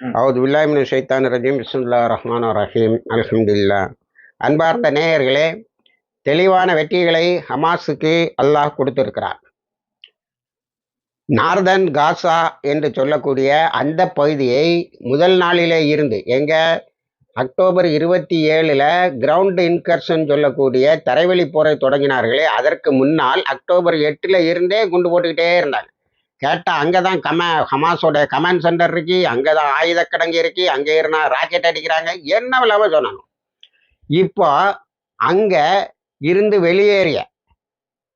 அவுது வில்லாமின் ஷைத்தான் ரஜீம் பிஸ்முல்லா ரஹ்மான் ரஹீம் அல்ஹம்துலில்லா அன்பார்ந்த நேயர்களே தெளிவான வெற்றிகளை ஹமாஸுக்கு அல்லாஹ் கொடுத்திருக்கிறார். நார்தன் காசா என்று சொல்லக்கூடிய அந்த பகுதியை முதல் நாளிலே இருந்து எங்க? அக்டோபர் இருபத்தி ஏழுல கிரவுண்ட் இன்கர்ஷன் சொல்லக்கூடிய தரைவழி போரை தொடங்கினார்களே அதற்கு முன்னால் அக்டோபர் எட்டுல இருந்தே குண்டு போட்டுக்கிட்டே இருந்தாங்க. கேட்டால் அங்கே தான் கம ஹமாஸோட கமாண்ட் சென்டர் இருக்கு அங்கதான் ஆயுத கிடங்கு இருக்கு அங்கே இருந்தால் ராக்கெட் அடிக்கிறாங்க என்ன இல்லாம சொன்னாங்க. இப்போ அங்கே இருந்து வெளியேறிய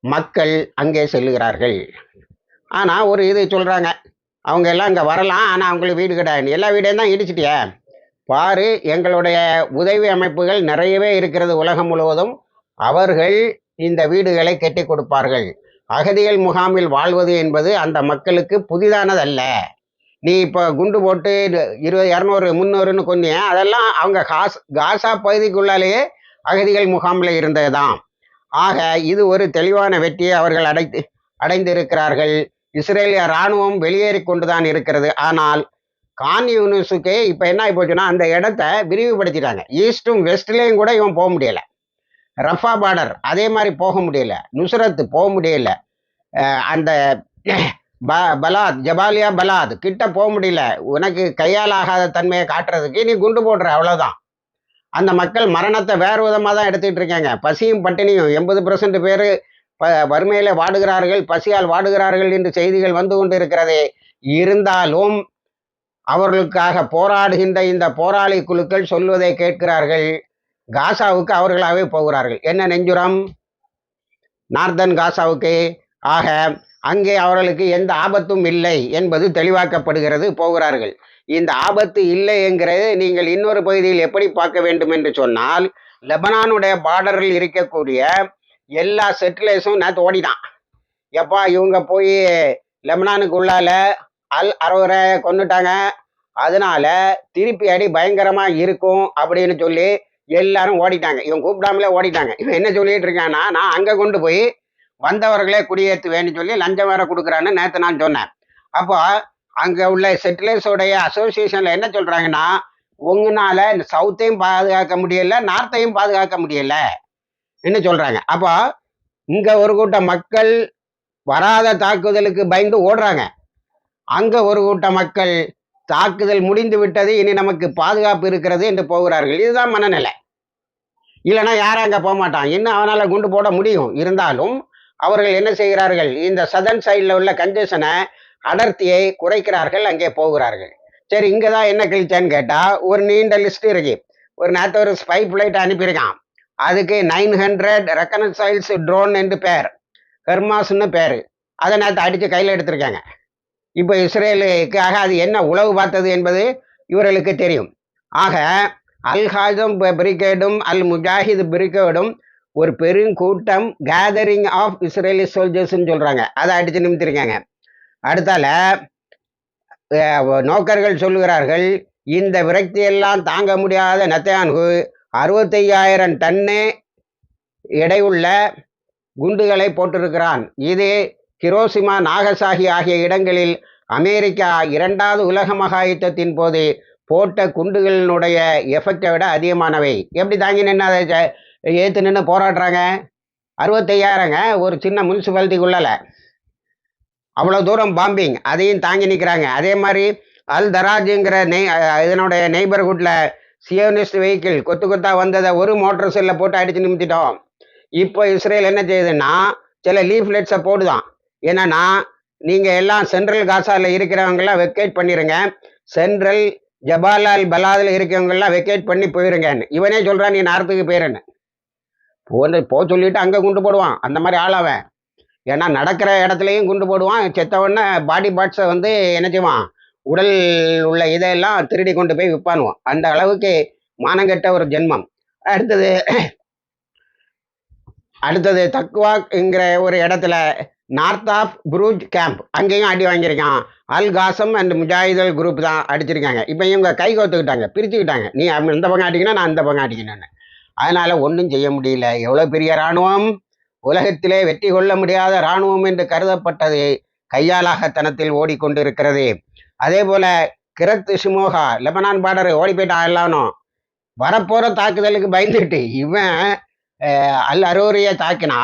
மக்கள் அங்கே செல்லுகிறார்கள். ஆனால் ஒரு இது சொல்கிறாங்க அவங்க எல்லாம் இங்கே வரலாம் ஆனால் அவங்களுக்கு வீடு கிடையாது. எல்லா வீடையும் தான் இடிச்சிட்டியே? பாரு எங்களுடைய உதவி அமைப்புகள் நிறையவே இருக்கிறது உலகம் முழுவதும். அவர்கள் இந்த வீடுகளை கட்டி கொடுப்பார்கள். அகதிகள் முகாமில் வாழ்வது என்பது அந்த மக்களுக்கு புதிதானதல்ல. நீ இப்போ குண்டு போட்டு இருபது இரநூறு முந்நூறுன்னு கொன்னிய அதெல்லாம் அவங்க காஸ் காசா பகுதிக்குள்ளாலேயே அகதிகள் முகாமில் இருந்ததுதான். ஆக இது ஒரு தெளிவான வெற்றியை அவர்கள் அடைத்து அடைந்திருக்கிறார்கள். இஸ்ரேலிய இராணுவம் வெளியேறி கொண்டுதான் இருக்கிறது. ஆனால் கான் யூனிஸுக்கு இப்போ என்ன ஆகி போச்சுன்னா அந்த இடத்த விரிவுபடுத்திட்டாங்க. ஈஸ்ட்டும் வெஸ்ட்லேயும் கூட இவன் போக முடியலை. ரஃபா பார்டர் அதே மாதிரி போக முடியல. நுசரத் போக முடியல. அந்த ப பலாத் ஜபாலியா பலாத் கிட்ட போக முடியல. உனக்கு கையால் ஆகாத தன்மையை காட்டுறதுக்கு நீ குண்டு போடுற அவ்வளோதான் அந்த மக்கள் மரணத்தை வேறு விதமாக தான் எடுத்துக்கிட்டு இருக்காங்க. பசியும் பட்டினியும் எண்பது பர்சன்ட் பேர் ப வறுமையில் வாடுகிறார்கள் பசியால் வாடுகிறார்கள் என்று செய்திகள் வந்து கொண்டு இருக்கிறதே இருந்தாலும் அவர்களுக்காக போராடுகின்ற இந்த போராளி குழுக்கள் சொல்வதை கேட்கிறார்கள். காசாவுக்கு அவர்களாகவே போகிறார்கள். என்ன நெஞ்சுரம்? நார்தன் காசாவுக்கு. ஆக அங்கே அவர்களுக்கு எந்த ஆபத்தும் இல்லை என்பது தெளிவாக்கப்படுகிறது போகிறார்கள். இந்த ஆபத்து இல்லை என்கிறது நீங்கள் இன்னொரு பகுதியில் எப்படி பார்க்க வேண்டும் என்று சொன்னால் லெபனானுடைய பார்டரில் இருக்கக்கூடிய எல்லா செட்டிலேஸும் நேற்று ஓடிதான். எப்பா இவங்க போய் லெபனானுக்கு உள்ளால அல் அரவரை கொண்டுட்டாங்க அதனால திருப்பி அடி பயங்கரமா இருக்கும் அப்படின்னு சொல்லி எல்லாரும் ஓடிட்டாங்க. இவன் கூப்பிடாமலே ஓடிட்டாங்க. இவன் என்ன சொல்லிட்டு இருக்கான்னா நான் அங்கே கொண்டு போய் வந்தவர்களே குடியேற்றுவேன்னு சொல்லி லஞ்சம் வேற கொடுக்குறான்னு நேற்று நான் சொன்னேன். அப்போ அங்கே உள்ள செட்டிலர்ஸோடைய அசோசியேஷனில் என்ன சொல்கிறாங்கன்னா உங்களால இந்த சவுத்தையும் பாதுகாக்க முடியல நார்த்தையும் பாதுகாக்க முடியல. என்ன சொல்கிறாங்க அப்போ இங்கே ஒரு கூட்டம் மக்கள் வராத தாக்குதலுக்கு பயந்து ஓடுறாங்க. அங்கே ஒரு கூட்ட மக்கள் தாக்குதல் முடிந்து விட்டது இனி நமக்கு பாதுகாப்பு இருக்கிறது என்று போகிறார்கள். இதுதான் மனநிலை. இல்லைன்னா யாரும் அங்கே போக மாட்டான். இன்னும் அவனால் குண்டு போட முடியும்? இருந்தாலும் அவர்கள் என்ன செய்கிறார்கள்? இந்த சதன் சைடில் உள்ள கன்ஜெஷனை அடர்த்தியை குறைக்கிறார்கள் அங்கே போகிறார்கள். சரி இங்கே தான் என்ன கிழிச்சான்னு கேட்டால் ஒரு நீண்ட லிஸ்ட் இருக்கு. ஒரு நேற்று ஒரு ஸ்பை பிளைட் அனுப்பியிருக்கான். அதுக்கு நைன் ஹண்ட்ரட் ரெக்கனசைல்ஸ் ட்ரோன் என்று பேர். ஹெர்மாஸ்ன்னு பேர். அதை நேற்று அடித்து கையில் எடுத்திருக்காங்க. இப்போ இஸ்ரேலுக்காக அது என்ன உளவு பார்த்தது என்பது இவர்களுக்கு தெரியும். ஆக அல் ஹாஜம் பிரிகேடும் அல் முஜாஹித் பிரிகேடும் ஒரு பெருங்கூட்டம் கேதரிங் ஆஃப் இஸ்ரேலி சோல்ஜர்ஸ்ன்னு சொல்கிறாங்க அதை அடித்து நிமித்திருக்காங்க. அடுத்தால நோக்கர்கள் சொல்லுகிறார்கள் இந்த விரக்தியெல்லாம் தாங்க முடியாத நத்தையான்கு அறுபத்தையாயிரம் டன்னு எடையுள்ள குண்டுகளை போட்டிருக்கிறான். இது ஹிரோசிமா நாகசாகி ஆகிய இடங்களில் அமெரிக்கா இரண்டாவது உலக மகா யுத்தத்தின் போது போட்ட குண்டுகளினுடைய எஃபெக்டை விட அதிகமானவை. எப்படி தாங்கி நின்று அதை ஏற்று நின்று போராடுறாங்க? அறுபத்தையாயிரங்க ஒரு சின்ன முனிசிபாலிட்டிக்குள்ளால. அவ்வளோ தூரம் பாம்பிங் அதையும் தாங்கி நிற்கிறாங்க அதே மாதிரி அல் தராஜுங்கிற நெய் இதனுடைய நெய்பர்ஹுட்டில் சியோனிஸ்ட் வெஹிக்கிள் கொத்து கொத்தா வந்ததை ஒரு மோட்டார் செல்லில் போட்டு அடித்து நிமித்திட்டோம். இப்போ இஸ்ரேல் என்ன செய்யுதுன்னா சில லீஃப்லெட்ஸை போடுதான். என்னன்னா நீங்கள் எல்லாம் சென்ட்ரல் காசாவில் இருக்கிறவங்கெல்லாம் வெக்கேட் பண்ணிடுங்க சென்ட்ரல் ஜபாலால் பலாதில் இருக்கிறவங்கெல்லாம் வெக்கேட் பண்ணி போயிருங்கன்னு இவனே சொல்கிறான் நீ நார்த்துக்கு போயிருன்னு. போன போ சொல்லிட்டு அங்கே குண்டு போடுவான். அந்த மாதிரி ஆள் அவன். ஏன்னா நடக்கிற இடத்துலையும் குண்டு போடுவான். செத்தவொடனே பாடி பார்ட்ஸை வந்து என்ன செய்வான்? உடல் உள்ள இதையெல்லாம் திருடி கொண்டு போய் விற்பானுவான் அந்த அளவுக்கு மானங்கெட்ட ஒரு ஜென்மம். அடுத்தது அடுத்தது தக்குவாங்கிற ஒரு இடத்துல நார்த் ஆஃப் புரூஜ் கேம்ப் அங்கேயும் அடி வாங்கியிருக்கான். அல் காசம் அண்ட் முஜாஹிதல் குரூப் தான் அடிச்சிருக்காங்க. இப்போ இவங்க கை கோத்துக்கிட்டாங்க பிரிச்சுக்கிட்டாங்க. நீ இந்த பக்கம் அடிக்கணும் நான் இந்த பக்கம் அடிக்கணும்னு. அதனால் ஒன்றும் செய்ய முடியல. எவ்வளோ பெரிய இராணுவம்? உலகத்திலே வெற்றி கொள்ள முடியாத இராணுவம் என்று கருதப்பட்டது கையாலாகத்தனத்தில் ஓடிக்கொண்டிருக்கிறது. அதே போல் கிரத் ஷிமோகா லெபனான் பார்டர் ஓடி போயிட்டான் எல்லாரும். வரப்போகிற தாக்குதலுக்கு பயந்துட்டு இவன் அல் அரூரியை தாக்கினா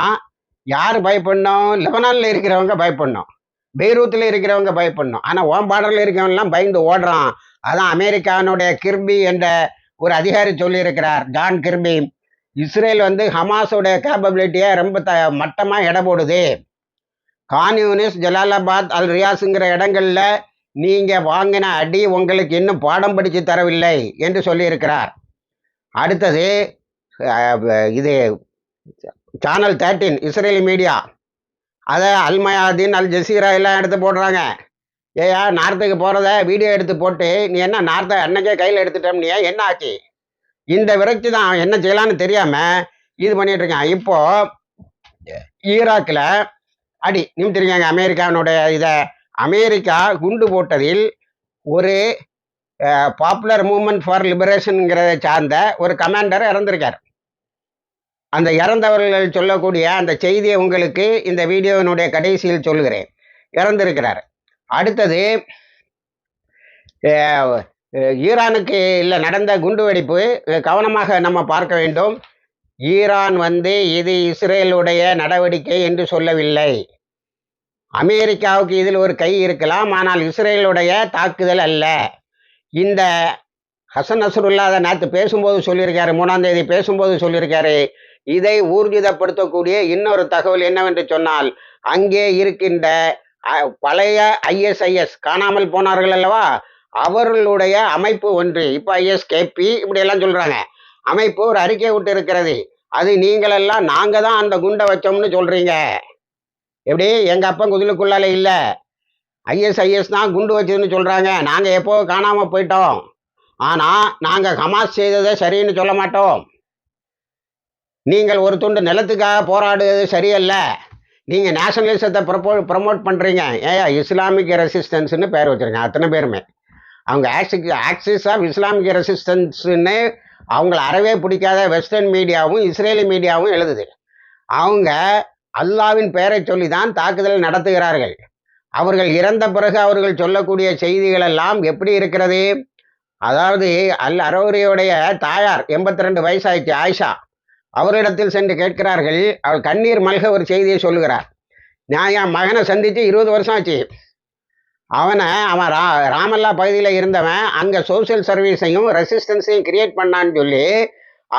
யார் பயப்படணும்? லெபனானில் இருக்கிறவங்க பயப்படணும். பெய்ரூத்தில் இருக்கிறவங்க பயப்படணும். ஆனால் ஓம் பார்டர்ல இருக்கிறவங்கலாம் பயந்து ஓடுறான். அதான் அமெரிக்கானுடைய கிர்பி என்ற ஒரு அதிகாரி சொல்லியிருக்கிறார். ஜான் கிர்பி இஸ்ரேல் வந்து ஹமாஸோட கேப்பபிலிட்டியை ரொம்ப த மட்டமாக இட போடுது கான் யூனிஸ் ஜலாலாபாத் அல் ரியாஸுங்கிற இடங்களில் நீங்கள் வாங்கின அடி உங்களுக்கு இன்னும் பாடம் படித்து தரவில்லை என்று சொல்லியிருக்கிறார். அடுத்தது இது சேனல் தேர்ட்டீன் இஸ்ரேலி மீடியா அதை அல்மயாதீன் அல் ஜசீரா எல்லாம் எடுத்து போடுறாங்க. ஏயா நார்த்துக்கு போகிறத வீடியோ எடுத்து போட்டு நீ என்ன நார்த்தை அன்னைக்கே கையில் எடுத்துட்டோம் நீ என்ன ஆச்சு? இந்த விரக்தி தான் என்ன செய்யலான்னு தெரியாமல் இது பண்ணிட்டு இருக்கான். இப்போ ஈராக்கில் அடி நிமித்திருக்காங்க அமெரிக்காவினுடைய இதை. அமெரிக்கா குண்டு போட்டதில் ஒரு பாப்புலர் மூமெண்ட் ஃபார் லிபரேஷனுங்கிறத சார்ந்த ஒரு கமாண்டர் இறந்திருக்கார். அந்த இறந்தவர்கள் சொல்லக்கூடிய அந்த செய்தியை உங்களுக்கு இந்த வீடியோவினுடைய கடைசியில் சொல்லுகிறேன். இறந்திருக்கிறார். அடுத்தது ஈரானுக்கு இல்லை நடந்த குண்டுவெடிப்பு கவனமாக நம்ம பார்க்க வேண்டும். ஈரான் வந்து இது இஸ்ரேலுடைய நடவடிக்கை என்று சொல்லவில்லை. அமெரிக்காவுக்கு இதில் ஒரு கை இருக்கலாம் ஆனால் இஸ்ரேலுடைய தாக்குதல் அல்ல. இந்த ஹசன் நசருல்லா அதை நேற்று பேசும்போது சொல்லியிருக்காரு மூணாம் தேதி பேசும்போது சொல்லியிருக்காரு. இதை ஊர்ஜிதப்படுத்தக்கூடிய இன்னொரு தகவல் என்னவென்று சொன்னால் அங்கே இருக்கின்ற பழைய ஐஎஸ்ஐஎஸ் காணாமல் போனார்கள் அல்லவா? அவர்களுடைய அமைப்பு ஒன்று. இப்போ ஐஎஸ்கேபி இப்படி எல்லாம் சொல்றாங்க. அமைப்பு ஒரு அறிக்கை விட்டு இருக்கிறது அது நீங்களெல்லாம் நாங்க தான் அந்த குண்டை வச்சோம்னு சொல்றீங்க. எப்படி? எங்க அப்பன் குதிலுக்குள்ளால இல்ல. ஐஎஸ்ஐஎஸ் தான் குண்டு வச்சதுன்னு சொல்றாங்க. நாங்க எப்போ காணாம போயிட்டோம்? ஆனா நாங்க ஹமாஸ் செய்ததை சரின்னு சொல்ல மாட்டோம். நீங்கள் ஒரு துண்டு நிலத்துக்காக போராடுவது சரியல்ல. நீங்கள் நேஷனலிசத்தை ப்ரப்போ ப்ரமோட் பண்ணுறீங்க ஏயா இஸ்லாமிக் ரெசிஸ்டன்ஸ்னு பேர் வச்சுருங்க அத்தனை பேருமே. அவங்க ஆக்சிக் ஆக்சிஸ் ஆஃப் இஸ்லாமிக் ரெசிஸ்டன்ஸ்னு அவங்கள அறவே பிடிக்காத வெஸ்டர்ன் மீடியாவும் இஸ்ரேலி மீடியாவும் எழுதுது. அவங்க அல்லாவின் பெயரை சொல்லி தான் தாக்குதல் நடத்துகிறார்கள். அவர்கள் இறந்த பிறகு அவர்கள் சொல்லக்கூடிய செய்திகள் எல்லாம் எப்படி இருக்கிறது? அதாவது அல் அரௌரியுடைய தாயார் எண்பத்தி ரெண்டு வயசாயிடுச்சு ஆயிஷா. அவரிடத்தில் சென்று கேட்கிறார்கள் அவள் கண்ணீர் மல்க ஒரு செய்தியை சொல்லுகிறார். நான் என் மகனை சந்தித்து இருபது வருஷம் ஆச்சு. அவனை அவன் ரா ராமல்லா பகுதியில் இருந்தவன் அங்கே சோஷியல் சர்வீஸையும் ரெசிஸ்டன்ஸையும் கிரியேட் பண்ணான்னு சொல்லி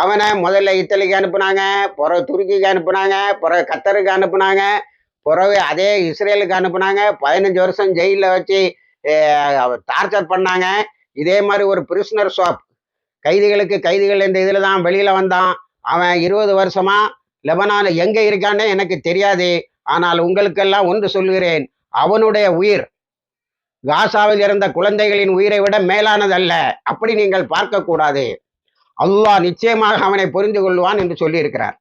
அவனை முதல்ல இத்தாலிக்கு அனுப்புனாங்க பிறகு துருக்கிக்கு அனுப்புனாங்க பிறகு கத்தருக்கு அனுப்புனாங்க பிறகு அதே இஸ்ரேலுக்கு அனுப்புனாங்க. பதினஞ்சு வருஷம் ஜெயிலில் வச்சு டார்ச்சர் பண்ணாங்க. இதே மாதிரி ஒரு பிரிஸ்னர் ஷாப் கைதிகளுக்கு கைதிகள் இந்த இதில் தான் வெளியில் வந்தான். அவன் இருபது வருஷமா லெபனான் எங்கே இருக்கான்னே எனக்கு தெரியாது. ஆனால் உங்களுக்கெல்லாம் ஒன்று சொல்கிறேன் அவனுடைய உயிர் காசாவில் இருந்த குழந்தைகளின் உயிரை விட மேலானதல்ல. அப்படி நீங்கள் பார்க்கக்கூடாது. அல்லாஹ் நிச்சயமாக அவனை புரிந்து கொள்வான் என்று சொல்லியிருக்கிறார்.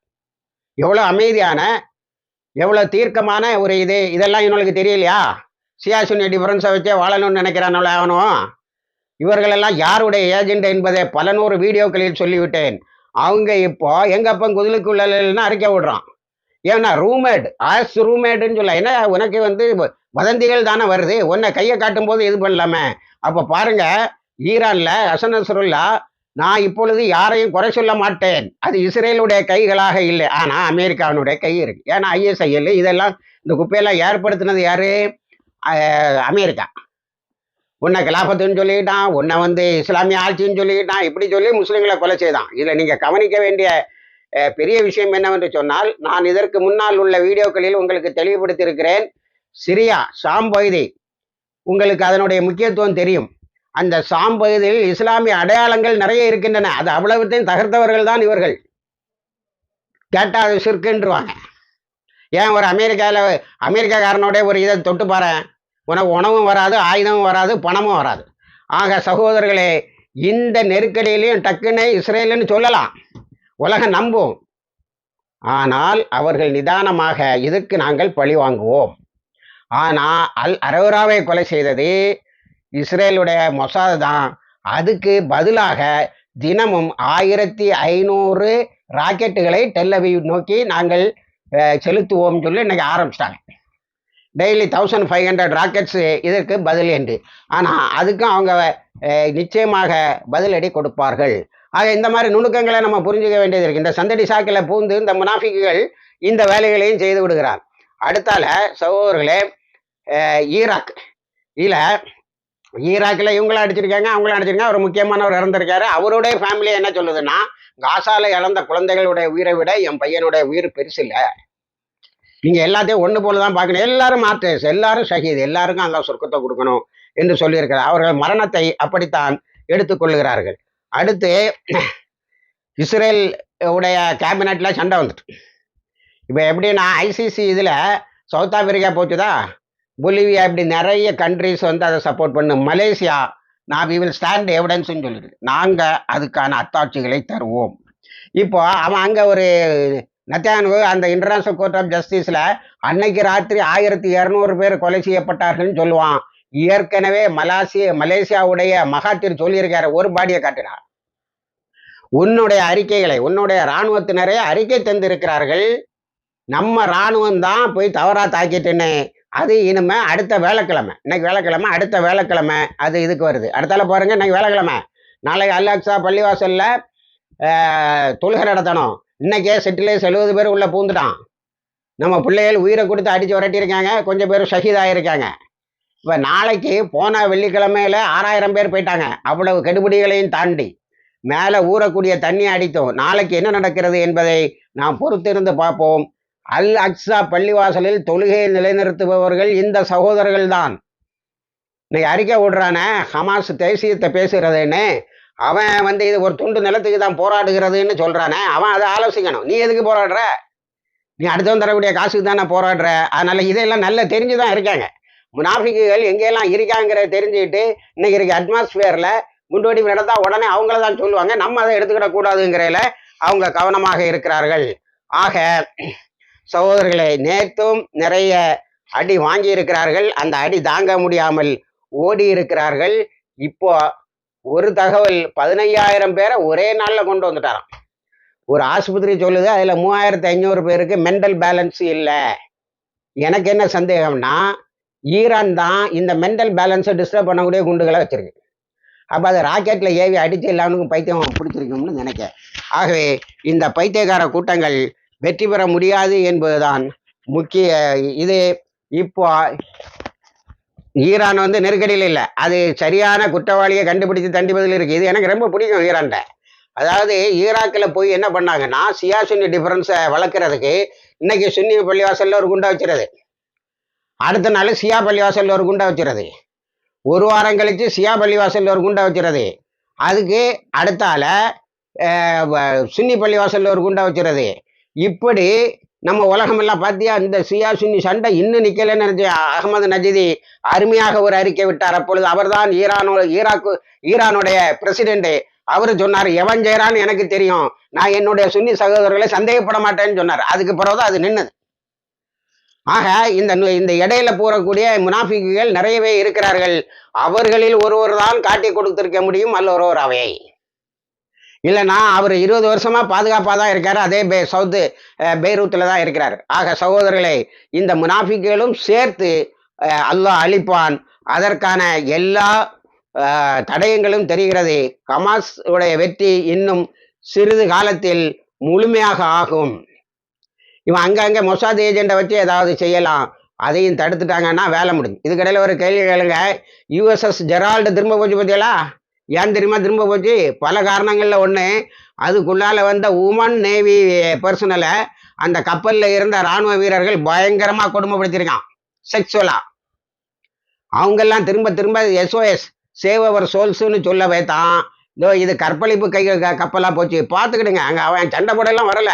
எவ்வளோ அமைதியான எவ்வளோ தீர்க்கமான ஒரு இது. இதெல்லாம் இவனுக்கு தெரியலையா? சியாசுனி டிஃபரன்ஸை வச்சே வாழணும்னு நினைக்கிறானோல அவனும். இவர்களெல்லாம் யாருடைய ஏஜெண்ட் என்பதை பல நூறு வீடியோக்களில் சொல்லிவிட்டேன். அவங்க இப்போ எங்க அப்பன் குதிலுக்குள்ளன்னு அரைக்க விடுறான். ஏன்னா ரூம்மேட் ஆஸ் ரூம்மேட்னு சொல்ல என்ன உனக்கு வந்து வதந்திகள் தானே வருது. உன்னை கையை காட்டும் போது இது பண்ணலாமே. அப்போ பாருங்க ஈரான்ல அசனசுருல்லா நான் இப்பொழுது யாரையும் குறை சொல்ல மாட்டேன். அது இஸ்ரேலுடைய கைகளாக இல்லை. ஆனால் அமெரிக்காவினுடைய கை இருக்கு. ஏன்னா ஐஎஸ்ஐஎல் இதெல்லாம் இந்த குப்பையெல்லாம் ஏற்படுத்தினது யாரு? அமெரிக்கா. உன்னை கிலாபத்துன்னு சொல்லிக்கிட்டான் உன்னை வந்து இஸ்லாமிய ஆட்சின்னு சொல்லிக்கிட்டான் இப்படி சொல்லி முஸ்லீம்களை கொலை செய்தான். இதில் நீங்கள் கவனிக்க வேண்டிய பெரிய விஷயம் என்னவென்று சொன்னால் நான் இதற்கு முன்னால் உள்ள வீடியோக்களில் உங்களுக்கு தெளிவுபடுத்தியிருக்கிறேன் சிரியா சாம்பொய்தி உங்களுக்கு அதனுடைய முக்கியத்துவம் தெரியும். அந்த ஷாம் இஸ்லாமிய அடையாளங்கள் நிறைய இருக்கின்றன. அது அவ்வளவுத்தையும் தகர்த்தவர்கள் தான் இவர்கள். கேட்டால் அது சிற்குன்றுவாங்க ஏன் ஒரு அமெரிக்காவில் அமெரிக்காக்காரனோட ஒரு இதை தொட்டு பாறேன் உனக்கு உணவும் வராது ஆயுதமும் வராது பணமும் வராது. ஆக சகோதரர்களே இந்த நெருக்கடியிலையும் டக்குன்னு இஸ்ரேலுன்னு சொல்லலாம். உலகம் நம்பும். ஆனால் அவர்கள் நிதானமாக இதுக்கு நாங்கள் பழி வாங்குவோம். ஆனால் அல் அரோராவை கொலை செய்தது இஸ்ரேலுடைய மொசாது தான். அதுக்கு பதிலாக தினமும் ஆயிரத்தி ஐநூறு ராக்கெட்டுகளை டெல்லவி நோக்கி நாங்கள் செலுத்துவோம்னு செலுத்துவோம் சொல்லி இன்னைக்கு ஆரம்பிச்சிட்டாங்க. Daily thousand five hundred rockets இதற்கு பதில் என்று. ஆனால் அதுக்கும் அவங்க நிச்சயமாக பதிலடி கொடுப்பார்கள். ஆக இந்த மாதிரி நுணுக்கங்களை நம்ம புரிஞ்சுக்க வேண்டியது இருக்கு. இந்த சந்தடி சாக்கில் பூந்து இந்த முனாஃபிக்குகள் இந்த வேலைகளையும் செய்து விடுகிறார். அடுத்தால சகோதரர்களே ஈராக். இதில் ஈராக்கில் இவங்களும் அடிச்சிருக்காங்க அவங்களும் அடிச்சிருக்காங்க ஒரு முக்கியமானவர் இறந்திருக்காரு. அவருடைய ஃபேமிலி என்ன சொல்லுதுன்னா காசால இழந்த குழந்தைகளுடைய உயிரை விட என் பையனுடைய உயிர் பெருசு இல்லை நீங்க எல்லாத்தையும் ஒன்று போல தான் பார்க்கணும். எல்லாரும் மார்டர்ஸ் எல்லாரும் ஷஹீத் எல்லாருக்கும் அந்த சொர்க்கத்தை கொடுக்கணும் என்று சொல்லியிருக்கிறார். அவர்கள் மரணத்தை அப்படித்தான் எடுத்துக்கொள்கிறார்கள் அடுத்து இஸ்ரேல் உடைய கேபினட்ல சண்டை வந்துட்டு. இப்போ எப்படின்னா ஐசிசி இதில் சவுத் ஆப்பிரிக்கா போச்சுதா? பொலிவியா இப்படி நிறைய கண்ட்ரிஸ் வந்து அதை சப்போர்ட் பண்ணும் மலேசியா நான் வி வில் ஸ்டாண்ட் எவிடன்ஸ்னு சொல்லிட்டு. நாங்கள் அதுக்கான அத்தாட்சிகளை தருவோம். இப்போ அவன் அங்கே ஒரு நத்தியானு அந்த இன்டர்நேஷனல் கோர்ட் ஆஃப் ஜஸ்டிஸில் அன்னைக்கு ராத்திரி ஆயிரத்தி இரநூறு பேர் கொலை செய்யப்பட்டார்கள்னு சொல்லுவான். ஏற்கனவே மலாசிய மலேசியாவுடைய மகாத்திர் சொல்லியிருக்காரு. ஒரு பாடியை காட்டினார். உன்னுடைய அறிக்கைகளை உன்னுடைய இராணுவத்தினரே அறிக்கை தந்திருக்கிறார்கள். நம்ம இராணுவம் தான் போய் தவறாக தாக்கிட்டுன்னு அது இனிமே அடுத்த வேலைக்கிழமை. இன்னைக்கு வேலைக்கிழமை அடுத்த வேலைக்கிழமை அது இதுக்கு வருது. அடுத்தால பாருங்க இன்னைக்கு வேலைக்கிழமை. நாளைக்கு அல்லாக்ஸா பள்ளிவாசலில் தொழுகை நடத்தணும். இன்னைக்கே செட்டிலே எழுபது பேர் உள்ள பூந்துட்டான். நம்ம பிள்ளைகள் உயிரை கொடுத்து அடிச்சு விரட்டியிருக்காங்க. கொஞ்சம் பேர் ஷஹீதாயிருக்காங்க. இப்போ நாளைக்கு போன வெள்ளிக்கிழமையில ஆறாயிரம் பேர் போயிட்டாங்க. அவ்வளவு கெடுபிடிகளையும் தாண்டி மேலே ஊறக்கூடிய தண்ணி அடித்தோம். நாளைக்கு என்ன நடக்கிறது என்பதை நாம் பொறுத்திருந்து பார்ப்போம். அல் அக்ஸா பள்ளிவாசலில் தொழுகையை நிலைநிறுத்துபவர்கள் இந்த சகோதரர்கள் தான் இன்னைக்கு அறிக்கை விடுறானே ஹமாஸ் தேசியத்தை பேசுகிறதுன்னு அவன் வந்து இது ஒரு துண்டு நிலத்துக்கு தான் போராடுகிறதுன்னு சொல்றானே. அவன் அதை ஆலோசிக்கணும். நீ எதுக்கு போராடுற? நீ அடுத்தவன் தரக்கூடிய காசுக்கு தானே போராடுற? அதனால இதெல்லாம் நல்லா தெரிஞ்சு தான் இருக்காங்க. முனாஃபிக்குகள் எங்கெல்லாம் இருக்காங்கிறத தெரிஞ்சுக்கிட்டு இன்னைக்கு இருக்க அட்மாஸ்பியர்ல குண்டுவெடிப்பு நடந்தா உடனே அவங்கள தான் சொல்லுவாங்க. நம்ம அதை எடுத்துக்கிடக் கூடாதுங்கிறதுல அவங்க கவனமாக இருக்கிறார்கள். ஆக சகோதரர்களை நேர்த்தும் நிறைய அடி வாங்கி இருக்கிறார்கள் அந்த அடி தாங்க முடியாமல் ஓடி இருக்கிறார்கள் இப்போ ஒரு தகவல் பதினையாயிரம் பேரை ஒரே நாளில் கொண்டு வந்துட்டாராம். ஒரு ஆஸ்பத்திரி சொல்லுது அதில் மூவாயிரத்து ஐநூறு பேருக்கு மென்டல் பேலன்ஸ் இல்லை. எனக்கு என்ன சந்தேகம்னா ஈரான் தான் இந்த மென்டல் பேலன்ஸை டிஸ்டர்ப் பண்ணக்கூடிய குண்டுகளை வச்சிருக்கு. அப்போ அதை ராக்கெட்டில் ஏவி அடித்து எல்லாருக்கும் பைத்தியம் பிடிச்சிருக்கோம்னு நினைக்க ஆகவே இந்த பைத்தியக்கார கூட்டங்கள் வெற்றி பெற முடியாது என்பதுதான் முக்கிய இது. இப்போ ஈரான் வந்து நெருக்கடியில் இல்லை. அது சரியான குற்றவாளியை கண்டுபிடிச்சு தண்டிப்பதில் இருக்கு. இது எனக்கு ரொம்ப பிடிக்கும் ஈரான்ட அதாவது ஈராக்கில் போய் என்ன பண்ணாங்கன்னா சியா சுன்னி டிஃபரன்ஸை வளர்க்குறதுக்கு இன்னைக்கு சுன்னி பள்ளிவாசலில் ஒரு குண்டா வச்சுருது. அடுத்த நாள் சியா பள்ளிவாசலில் ஒரு குண்டா வச்சுருது. ஒரு வாரம் கழித்து சியா பள்ளிவாசலில் ஒரு குண்டா வச்சுருது. அதுக்கு அடுத்தால சுன்னி பள்ளிவாசலில் ஒரு குண்டா வச்சுருது. இப்படி நம்ம உலகமெல்லாம் பார்த்தியா இந்த சுயா சுன்னி சண்டை இன்னும் நிக்கலன்னு நினைச்சு அகமது நஜிதி அருமையாக ஒரு அறிக்கை விட்டார். அப்பொழுது அவர்தான் ஈரானோட ஈராக்கு ஈரானுடைய பிரசிடென்ட் அவர் சொன்னார் எவன் செய்யறான்னு எனக்கு தெரியும். நான் என்னுடைய சுன்னி சகோதரர்களை சந்தேகப்பட மாட்டேன்னு சொன்னார். அதுக்கு பிறகுதான் அது நின்னது. ஆக இந்த இந்த இடையில போறக்கூடிய முனாஃபிக்குகள் நிறையவே இருக்கிறார்கள். அவர்களில் ஒருவர் தான் காட்டி கொடுத்திருக்க முடியும் அல்ல ஒருவர் அவை. இல்லைன்னா அவர் இருபது வருஷமா பாதுகாப்பாக தான் இருக்கார். அதே பே சவுத்து பெய்ரூத்தில் தான் இருக்கிறார். ஆக சகோதரர்களே இந்த முனாஃபிக்களும் சேர்த்து அல்லாஹ் அழிப்பான். அதற்கான எல்லா தடயங்களும் தெரிகிறது. கமாஸ் உடைய வெற்றி இன்னும் சிறிது காலத்தில் முழுமையாக ஆகும். இவன் அங்கங்கே மொசாத் ஏஜெண்டை வச்சு ஏதாவது செய்யலாம். அதையும் தடுத்துட்டாங்கன்னா வேலை முடிஞ்சு. இதுக்கடையில் ஒரு கேள்வி கேளுங்க. யூஎஸ்எஸ் ஜெரால்டு திரும்ப போச்சு பார்த்தீங்களா ஏன் தெரியுமா திரும்ப போச்சு? பல காரணங்களில் ஒன்று அதுக்குள்ளால வந்த உமன் நேவி பர்சனலை அந்த கப்பலில் இருந்த ராணுவ வீரர்கள் பயங்கரமாக கொடுமைப்படுத்தியிருக்கான். செக்ஸுவலாக அவங்கெல்லாம் திரும்ப திரும்ப எஸ்ஓஎஸ் சேவ் அவர் சோல்ஸ்னு சொல்லவே தான் இதோ இது கற்பழிப்பு கை க- போச்சு. பார்த்துக்கிடுங்க. அங்கே அவன் சண்டை போடலாம் வரல.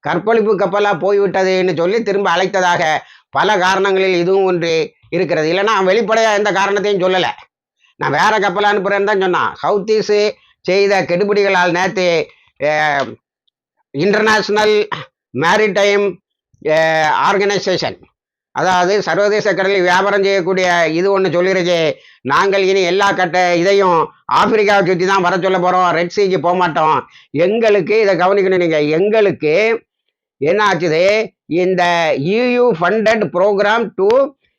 கற்பழிப்பு கப்பலாக போய்விட்டதுன்னு சொல்லி திரும்ப அழைத்ததாக பல காரணங்களில் இதுவும் ஒன்று இருக்கிறது. இல்லைன்னா அவன் வெளிப்படையாக எந்த காரணத்தையும் சொல்லலை. நான் வேற கப்பல் அனுப்புறேன்னு தான் சொன்னான். ஹவுத்தீஸு செய்த கெடுபிடிகளால் நேற்று இன்டர்நேஷ்னல் மேரிடைம் ஆர்கனைசேஷன் அதாவது சர்வதேச கடலில் வியாபாரம் செய்யக்கூடிய இது ஒன்று சொல்லிருச்சு. நாங்கள் இனி எல்லா கட்ட இதையும் ஆப்பிரிக்காவை சுற்றி தான் வர சொல்ல போகிறோம் ரெட் சீக்கு போக மாட்டோம். எங்களுக்கு இதை கவனிக்கணும் நீங்கள் எங்களுக்கு என்ன ஆச்சுது? இந்த EU funded program to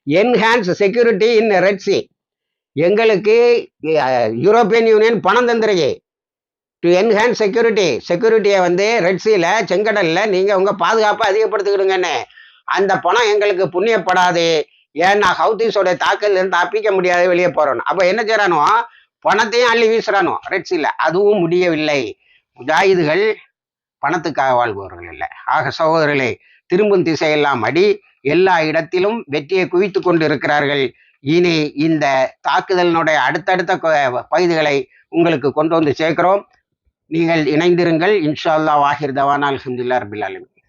enhance security in Red Sea எங்களுக்கு யூரோப்பியன் யூனியன் பணம் தந்துருக்கு டு என்ஹான்ஸ் செக்யூரிட்டி செக்யூரிட்டியை வந்து ரெட்ஸியில் செங்கடலில் நீங்கள் உங்கள் பாதுகாப்பை அதிகப்படுத்திக்கிடுங்கன்னு. அந்த பணம் எங்களுக்கு புண்ணியப்படாது. ஏன்னா ஹவுதீஸோடைய தாக்கல் இருந்து தப்பிக்க முடியாது வெளியே போகிறோன்னு அப்போ என்ன செய்கிறானோ பணத்தையும் அள்ளி வீசுறானோ ரெட்ஸியில் அதுவும் முடியவில்லை. முஜாயிதுகள் பணத்துக்காக வாழ்பவர்கள் இல்லை ஆக சகோதரர்களே திரும்பும் திசையெல்லாம் அடி எல்லா இடத்திலும் வெற்றியை குவித்து கொண்டு இருக்கிறார்கள் இனி இந்த தாக்குதலினுடைய அடுத்தடுத்த பகுதிகளை உங்களுக்கு கொண்டு வந்து சேர்க்கிறோம். நீங்கள் இணைந்திருங்கள். இன்ஷா அல்லாஹ் வாஹிர் தவானா அல்ஹம்துலில்லாஹ் ரபில் ஆலமீன்.